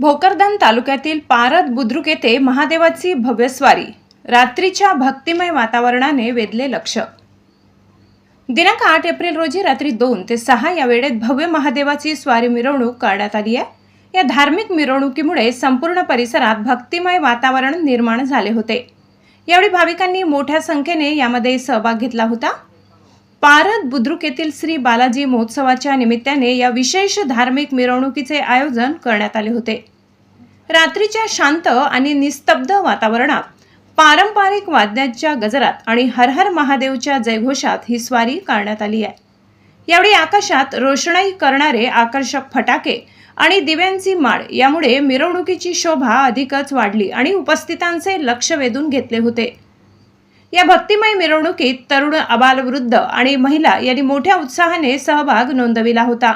भोकरदन तालुक्यातील पारद बुद्रुक येथे महादेवाची भव्य स्वारी रात्रीच्या भक्तिमय वातावरणाने वेधले लक्ष. दिनांक आठ एप्रिल रोजी रात्री दोन ते सहा या वेळेत भव्य महादेवाची स्वारी मिरवणूक करण्यात आली आहे. या धार्मिक मिरवणुकीमुळे संपूर्ण परिसरात भक्तिमय वातावरण निर्माण झाले होते. यावेळी भाविकांनी मोठ्या संख्येने यामध्ये सहभाग घेतला होता. पारद बुद्रुक येथील श्री बालाजी महोत्सवाच्या निमित्ताने या विशेष धार्मिक मिरवणुकीचे आयोजन करण्यात आले होते. रात्रीच्या शांत आणि निस्तब्ध वातावरणात पारंपरिक वाद्याच्या गजरात आणि हर हर महादेवच्या जयघोषात ही स्वारी करण्यात आली आहे. यावेळी आकाशात रोषणाई करणारे आकर्षक फटाके आणि दिव्यांची माळ यामुळे मिरवणुकीची शोभा अधिकच वाढली आणि उपस्थितांचे लक्ष वेधून घेतले होते. या भक्तिमय मिरवणुकीत तरुण अबालवृद्ध आणि महिला यांनी मोठ्या उत्साहाने सहभाग नोंदविला होता.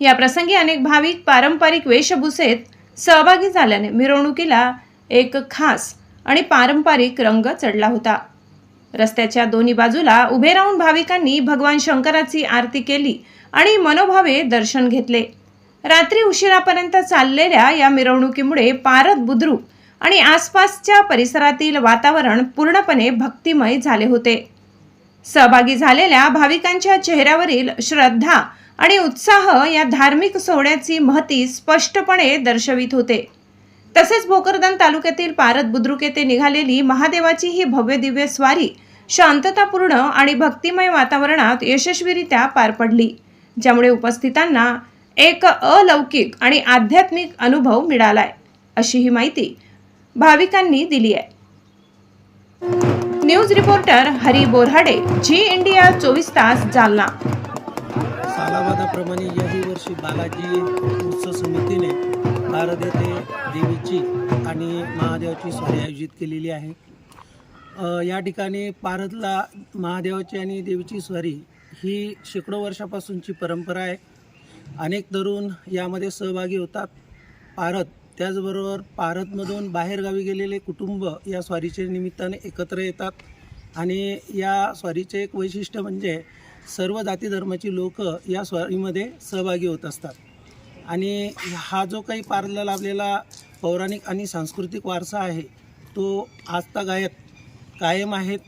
या प्रसंगी अनेक भाविक पारंपरिक वेशभूषेत सहभागी झाल्याने मिरवणुकीला एक खास आणि पारंपरिक रंग चढला होता. रस्त्याच्या दोन्ही बाजूला उभे राहून भाविकांनी भगवान शंकराची आरती केली आणि मनोभावे दर्शन घेतले. रात्री उशिरापर्यंत चाललेल्या या मिरवणुकीमुळे पारद बुद्रुक आणि आसपासच्या परिसरातील वातावरण पूर्णपणे भक्तिमय झाले होते. सहभागी झालेल्या भाविकांच्या चेहऱ्यावरील श्रद्धा आणि उत्साह या धार्मिक सोहळ्याची महती स्पष्टपणे दर्शवित होते. तसेच भोकरदन तालुक्यातील पारद बुद्रुक येथे निघालेली महादेवाची ही भव्य दिव्य स्वारी शांततापूर्ण आणि भक्तिमय वातावरणात यशस्वीरित्या पार पडली ज्यामुळे उपस्थितांना एक अलौकिक आणि आध्यात्मिक अनुभव मिळालाय अशी ही माहिती भाविकांनी दिली आहे. News reporter Hari Borhade Zee India चोवीस तास जालना. त्याप्रमाणे याही वर्षी बालाजी उत्सव समितीने भारत येथे देवीची आणि महादेवाची स्वारी आयोजित केलेली आहे. या ठिकाणी पारदला महादेवाची आणि देवीची स्वारी ही शेकडो वर्षापासूनची परंपरा आहे. अनेक तरुण यामध्ये सहभागी होतात. पारद त्याचबरोबर पारदमधून बाहेरगावी गेलेले कुटुंब या स्वारीच्या निमित्ताने एकत्र येतात. आणि या स्वारीचे एक वैशिष्ट्य म्हणजे सर्व जाती धर्माची लोक या स्वारीमध्ये सहभागी होत असतात. आणि हा जो काही पारला लाभलेला पौराणिक आणि सांस्कृतिक वारसा आहे तो आजतागायत कायम आहेत.